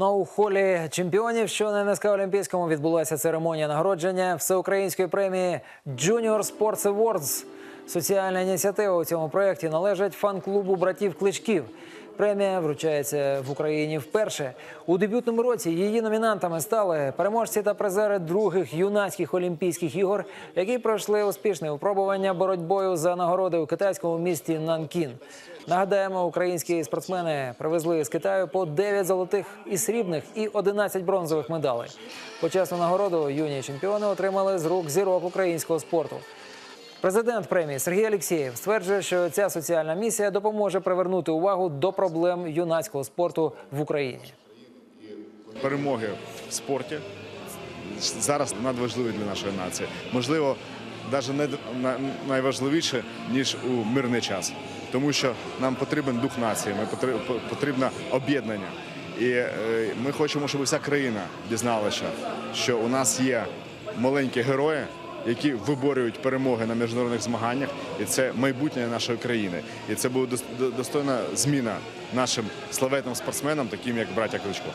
Ну а у холі чемпіонів, що на НСК Олімпійському відбулася церемонія нагородження всеукраїнської премії Junior Sports Awards. Соціальна ініціатива у цьому проєкті належить фан-клубу братів Кличків. Премія вручається в Україні вперше. У дебютному році її номінантами стали переможці та призери других юнацьких олімпійських ігор, які пройшли успішне випробування боротьбою за нагороди у китайському місті Нанкін. Нагадаємо, українські спортсмени привезли з Китаю по 9 золотих і срібних і 11 бронзових медалей. Почесну нагороду юні чемпіони отримали з рук зірок українського спорту. Президент премії Сергій Алєксєєв стверджує, що ця соціальна місія допоможе привернути увагу до проблем юнацького спорту в Україні. перемоги в спорті зараз надважливі для нашої нації. Можливо, навіть не найважливіше, ніж у мирний час. Тому що нам потрібен дух нації, потрібне об'єднання. І е, ми хочемо, щоб вся країна дізналася, що у нас є маленькі герої, які виборюють перемоги на міжнародних змаганнях, і це майбутнє нашої країни. І це буде достойна зміна нашим славетним спортсменам, таким як браття Кличко.